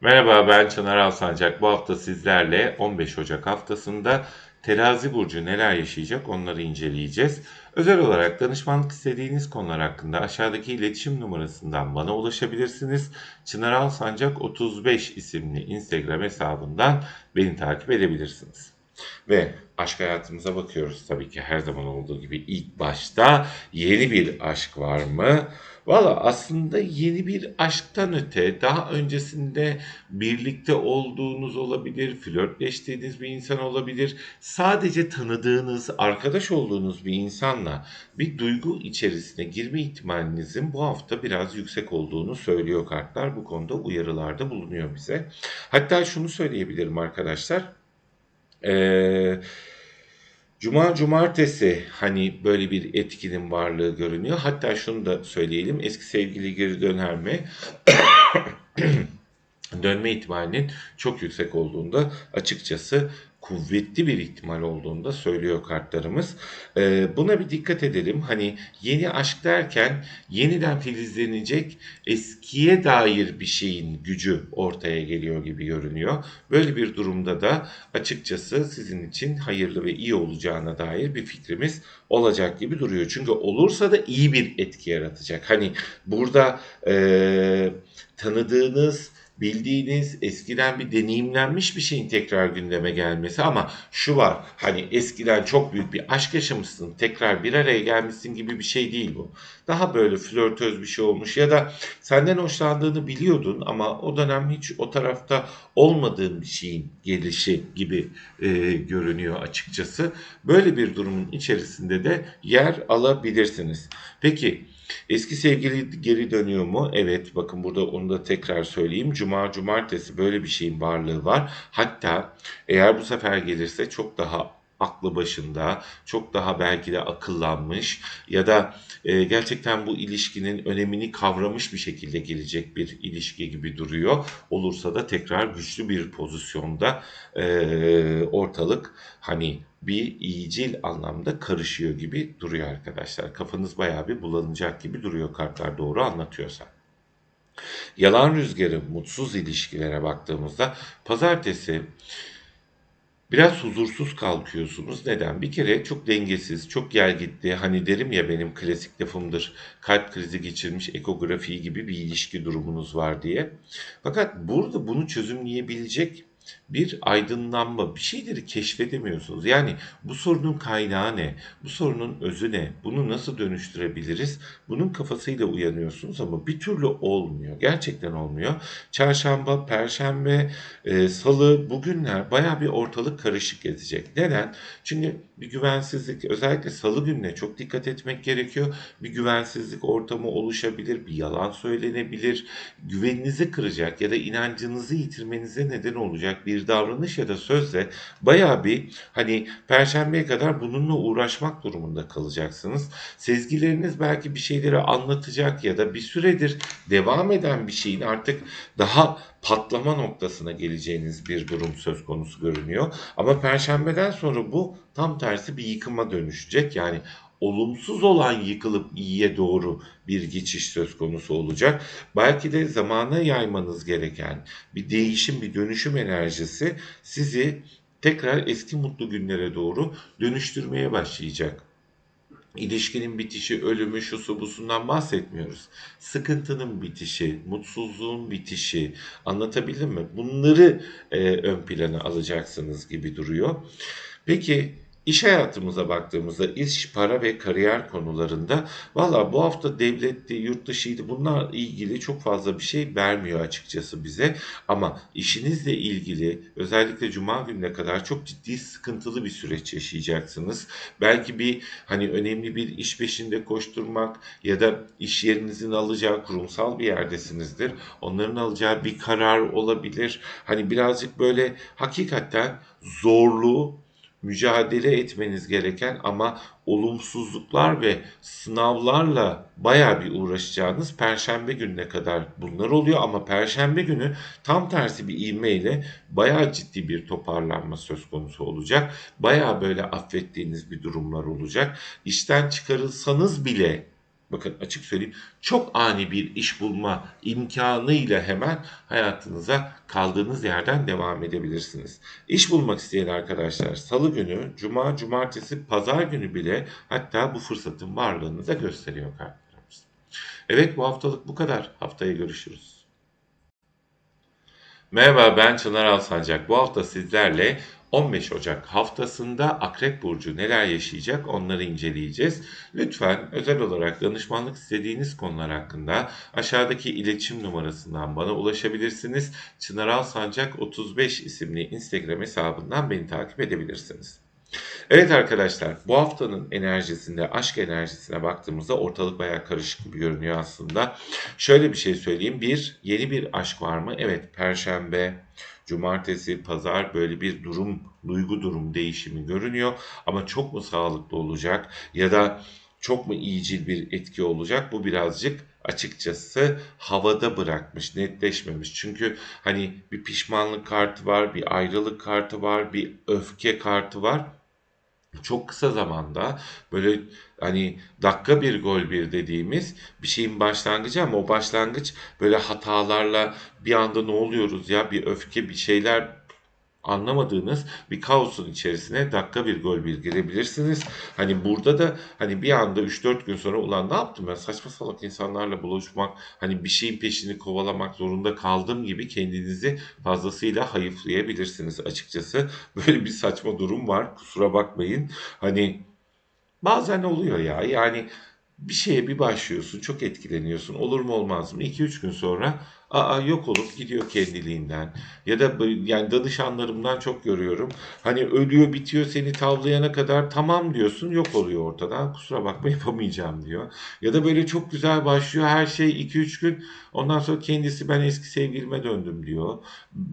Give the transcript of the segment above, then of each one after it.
Merhaba ben Çınar Alsancak. Bu hafta sizlerle 15 Ocak haftasında Terazi Burcu neler yaşayacak onları inceleyeceğiz. Özel olarak danışmanlık istediğiniz konular hakkında aşağıdaki iletişim numarasından bana ulaşabilirsiniz. Çınar Alsancak 35 isimli Instagram hesabından beni takip edebilirsiniz. Ve aşk hayatımıza bakıyoruz tabii ki her zaman olduğu gibi ilk başta yeni bir aşk var mı? Valla aslında yeni bir aşktan öte daha öncesinde birlikte olduğunuz olabilir, flörtleştiğiniz bir insan olabilir. Sadece tanıdığınız, arkadaş olduğunuz bir insanla bir duygu içerisine girme ihtimalinizin bu hafta biraz yüksek olduğunu söylüyor kartlar. Bu konuda uyarılarda bulunuyor bize. Hatta şunu söyleyebilirim arkadaşlar. Ee, Cuma, cumartesi hani böyle bir etkinin varlığı görünüyor. Hatta şunu da söyleyelim. Eski sevgili geri döner mi? Dönme ihtimalinin çok yüksek olduğunda açıkçası kuvvetli bir ihtimal olduğunda söylüyor kartlarımız. Ee, buna bir dikkat edelim. Hani yeni aşk derken yeniden filizlenecek eskiye dair bir şeyin gücü ortaya geliyor gibi görünüyor. Böyle bir durumda da açıkçası sizin için hayırlı ve iyi olacağına dair bir fikrimiz olacak gibi duruyor. Çünkü olursa da iyi bir etki yaratacak. Hani burada e, tanıdığınız bildiğiniz eskiden bir deneyimlenmiş bir şeyin tekrar gündeme gelmesi ama şu var hani eskiden çok büyük bir aşk yaşamışsın tekrar bir araya gelmişsin gibi bir şey değil bu. Daha böyle flörtöz bir şey olmuş ya da senden hoşlandığını biliyordun ama o dönem hiç o tarafta olmadığın bir şeyin gelişi gibi e, görünüyor açıkçası. Böyle bir durumun içerisinde de yer alabilirsiniz. Peki Eski sevgili geri dönüyor mu? Evet bakın burada onu da tekrar söyleyeyim. Cuma, cumartesi böyle bir şeyin varlığı var. Hatta eğer bu sefer gelirse çok daha aklı başında, çok daha belki de akıllanmış ya da e, gerçekten bu ilişkinin önemini kavramış bir şekilde gelecek bir ilişki gibi duruyor. Olursa da tekrar güçlü bir pozisyonda e, ortalık hani bir iyicil anlamda karışıyor gibi duruyor arkadaşlar. Kafanız bayağı bir bulanacak gibi duruyor kartlar doğru anlatıyorsa. Yalan rüzgarı mutsuz ilişkilere baktığımızda pazartesi Biraz huzursuz kalkıyorsunuz. Neden? Bir kere çok dengesiz, çok gel gitti. Hani derim ya benim klasik lafımdır. Kalp krizi geçirmiş ekografi gibi bir ilişki durumunuz var diye. Fakat burada bunu çözümleyebilecek bir aydınlanma, bir şeyleri keşfedemiyorsunuz. Yani bu sorunun kaynağı ne? Bu sorunun özü ne? Bunu nasıl dönüştürebiliriz? Bunun kafasıyla uyanıyorsunuz ama bir türlü olmuyor. Gerçekten olmuyor. Çarşamba, perşembe, e, salı bugünler baya bir ortalık karışık gezecek. Neden? Çünkü bir güvensizlik özellikle salı gününe çok dikkat etmek gerekiyor. Bir güvensizlik ortamı oluşabilir, bir yalan söylenebilir, güveninizi kıracak ya da inancınızı yitirmenize neden olacak bir davranış ya da sözle baya bir hani perşembeye kadar bununla uğraşmak durumunda kalacaksınız. Sezgileriniz belki bir şeyleri anlatacak ya da bir süredir devam eden bir şeyin artık daha patlama noktasına geleceğiniz bir durum söz konusu görünüyor. Ama perşembeden sonra bu tam tersi bir yıkıma dönüşecek. Yani olumsuz olan yıkılıp iyiye doğru bir geçiş söz konusu olacak. Belki de zamana yaymanız gereken bir değişim, bir dönüşüm enerjisi sizi tekrar eski mutlu günlere doğru dönüştürmeye başlayacak. İlişkinin bitişi, ölümü, şusu busundan bahsetmiyoruz. Sıkıntının bitişi, mutsuzluğun bitişi, anlatabildim mi? Bunları e, ön plana alacaksınız gibi duruyor. Peki İş hayatımıza baktığımızda iş, para ve kariyer konularında valla bu hafta devletti, yurt dışıydı bunlar ilgili çok fazla bir şey vermiyor açıkçası bize. Ama işinizle ilgili özellikle cuma gününe kadar çok ciddi sıkıntılı bir süreç yaşayacaksınız. Belki bir hani önemli bir iş peşinde koşturmak ya da iş yerinizin alacağı kurumsal bir yerdesinizdir. Onların alacağı bir karar olabilir. Hani birazcık böyle hakikaten zorluğu mücadele etmeniz gereken ama olumsuzluklar ve sınavlarla baya bir uğraşacağınız perşembe gününe kadar bunlar oluyor ama perşembe günü tam tersi bir ivmeyle baya ciddi bir toparlanma söz konusu olacak. Baya böyle affettiğiniz bir durumlar olacak. İşten çıkarılsanız bile bakın açık söyleyeyim çok ani bir iş bulma imkanıyla hemen hayatınıza kaldığınız yerden devam edebilirsiniz. İş bulmak isteyen arkadaşlar salı günü, cuma, cumartesi, pazar günü bile hatta bu fırsatın varlığını da gösteriyor kartlarımız. Evet bu haftalık bu kadar. Haftaya görüşürüz. Merhaba ben Çınar Alsancak. Bu hafta sizlerle 15 Ocak haftasında Akrep Burcu neler yaşayacak onları inceleyeceğiz. Lütfen özel olarak danışmanlık istediğiniz konular hakkında aşağıdaki iletişim numarasından bana ulaşabilirsiniz. Çınar Alsancak 35 isimli Instagram hesabından beni takip edebilirsiniz. Evet arkadaşlar bu haftanın enerjisinde aşk enerjisine baktığımızda ortalık bayağı karışık gibi görünüyor aslında. Şöyle bir şey söyleyeyim. Bir yeni bir aşk var mı? Evet perşembe, cumartesi, pazar böyle bir durum, duygu durum değişimi görünüyor. Ama çok mu sağlıklı olacak ya da çok mu iyicil bir etki olacak? Bu birazcık açıkçası havada bırakmış, netleşmemiş. Çünkü hani bir pişmanlık kartı var, bir ayrılık kartı var, bir öfke kartı var çok kısa zamanda böyle hani dakika bir gol bir dediğimiz bir şeyin başlangıcı ama o başlangıç böyle hatalarla bir anda ne oluyoruz ya bir öfke bir şeyler anlamadığınız bir kaosun içerisine dakika bir gol bir girebilirsiniz. Hani burada da hani bir anda 3-4 gün sonra ulan ne yaptım ben saçma salak insanlarla buluşmak hani bir şeyin peşini kovalamak zorunda kaldığım gibi kendinizi fazlasıyla hayıflayabilirsiniz açıkçası. Böyle bir saçma durum var kusura bakmayın. Hani bazen oluyor ya yani bir şeye bir başlıyorsun çok etkileniyorsun olur mu olmaz mı 2-3 gün sonra Aa yok olup gidiyor kendiliğinden. Ya da yani danışanlarımdan çok görüyorum. Hani ölüyor bitiyor seni tavlayana kadar tamam diyorsun yok oluyor ortadan. Kusura bakma yapamayacağım diyor. Ya da böyle çok güzel başlıyor her şey 2-3 gün ondan sonra kendisi ben eski sevgilime döndüm diyor.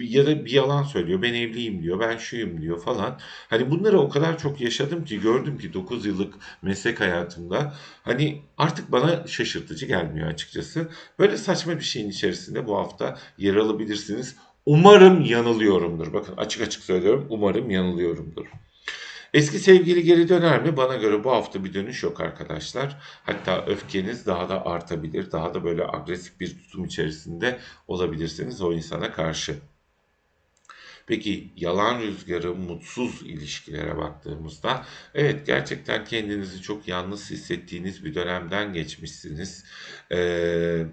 Ya da bir yalan söylüyor ben evliyim diyor ben şuyum diyor falan. Hani bunları o kadar çok yaşadım ki gördüm ki 9 yıllık meslek hayatımda. Hani artık bana şaşırtıcı gelmiyor açıkçası. Böyle saçma bir şeyin içerisinde bu hafta yer alabilirsiniz. Umarım yanılıyorumdur. Bakın açık açık söylüyorum. Umarım yanılıyorumdur. Eski sevgili geri döner mi? Bana göre bu hafta bir dönüş yok arkadaşlar. Hatta öfkeniz daha da artabilir. Daha da böyle agresif bir tutum içerisinde olabilirsiniz o insana karşı. Peki yalan rüzgarı, mutsuz ilişkilere baktığımızda evet gerçekten kendinizi çok yalnız hissettiğiniz bir dönemden geçmişsiniz. Ee,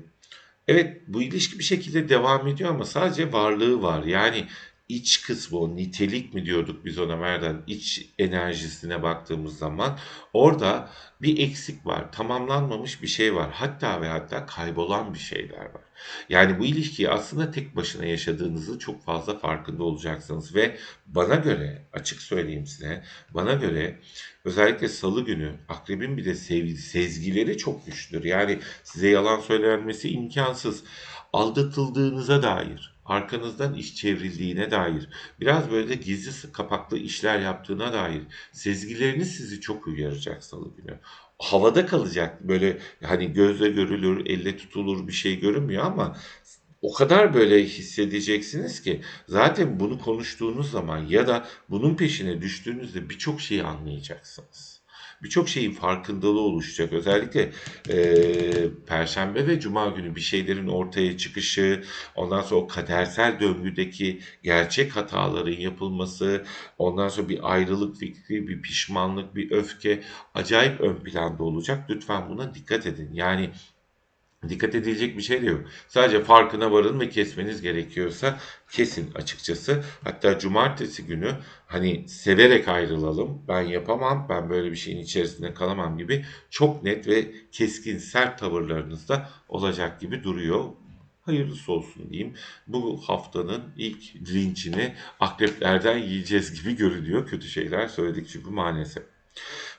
Evet, bu ilişki bir şekilde devam ediyor ama sadece varlığı var. Yani iç kısmı o nitelik mi diyorduk biz ona Merdan iç enerjisine baktığımız zaman orada bir eksik var. Tamamlanmamış bir şey var. Hatta ve hatta kaybolan bir şeyler var. Yani bu ilişkiyi aslında tek başına yaşadığınızı çok fazla farkında olacaksınız ve bana göre açık söyleyeyim size bana göre özellikle salı günü akrebin bir de sevgi, sezgileri çok güçlüdür. Yani size yalan söylenmesi imkansız. Aldatıldığınıza dair, arkanızdan iş çevrildiğine dair, biraz böyle gizli kapaklı işler yaptığına dair sezgileriniz sizi çok uyaracak salı günü. Havada kalacak böyle hani gözle görülür, elle tutulur bir şey görünmüyor ama o kadar böyle hissedeceksiniz ki zaten bunu konuştuğunuz zaman ya da bunun peşine düştüğünüzde birçok şeyi anlayacaksınız birçok şeyin farkındalığı oluşacak. Özellikle e, Perşembe ve Cuma günü bir şeylerin ortaya çıkışı, ondan sonra o kadersel döngüdeki gerçek hataların yapılması, ondan sonra bir ayrılık fikri, bir pişmanlık, bir öfke acayip ön planda olacak. Lütfen buna dikkat edin. Yani Dikkat edilecek bir şey de yok. Sadece farkına varın ve kesmeniz gerekiyorsa kesin açıkçası. Hatta cumartesi günü hani severek ayrılalım. Ben yapamam, ben böyle bir şeyin içerisinde kalamam gibi çok net ve keskin sert tavırlarınızda olacak gibi duruyor. Hayırlısı olsun diyeyim. Bu haftanın ilk linçini akreplerden yiyeceğiz gibi görünüyor. Kötü şeyler söyledik çünkü maalesef.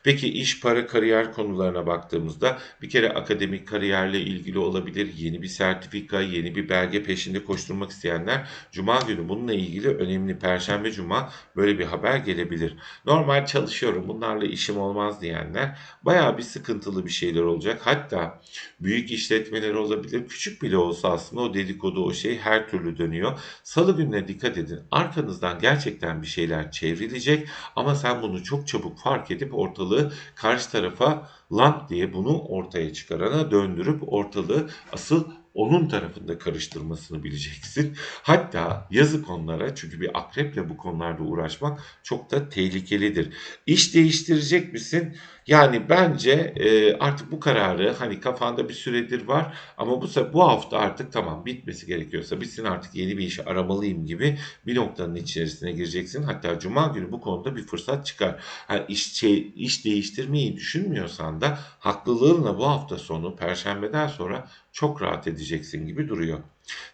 Peki iş, para, kariyer konularına baktığımızda bir kere akademik kariyerle ilgili olabilir. Yeni bir sertifika, yeni bir belge peşinde koşturmak isteyenler Cuma günü bununla ilgili önemli Perşembe Cuma böyle bir haber gelebilir. Normal çalışıyorum bunlarla işim olmaz diyenler baya bir sıkıntılı bir şeyler olacak. Hatta büyük işletmeler olabilir. Küçük bile olsa aslında o dedikodu o şey her türlü dönüyor. Salı gününe dikkat edin. Arkanızdan gerçekten bir şeyler çevrilecek ama sen bunu çok çabuk fark edip ortalığı ortalığı karşı tarafa lan diye bunu ortaya çıkarana döndürüp ortalığı asıl onun tarafında karıştırmasını bileceksin. Hatta yazık onlara çünkü bir akreple bu konularda uğraşmak çok da tehlikelidir. İş değiştirecek misin? Yani bence e, artık bu kararı hani kafanda bir süredir var ama bu bu hafta artık tamam bitmesi gerekiyorsa bitsin artık yeni bir iş aramalıyım gibi bir noktanın içerisine gireceksin. Hatta cuma günü bu konuda bir fırsat çıkar. Ha, iş, şey, iş değiştirmeyi düşünmüyorsan da haklılığınla bu hafta sonu perşembeden sonra çok rahat edeceksin gibi duruyor.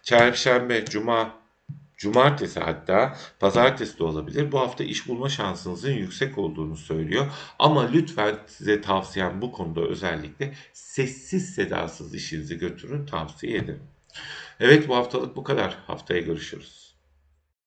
Çarşamba, cuma, cumartesi hatta pazartesi de olabilir. Bu hafta iş bulma şansınızın yüksek olduğunu söylüyor. Ama lütfen size tavsiyem bu konuda özellikle sessiz sedasız işinizi götürün tavsiye ederim. Evet bu haftalık bu kadar. Haftaya görüşürüz.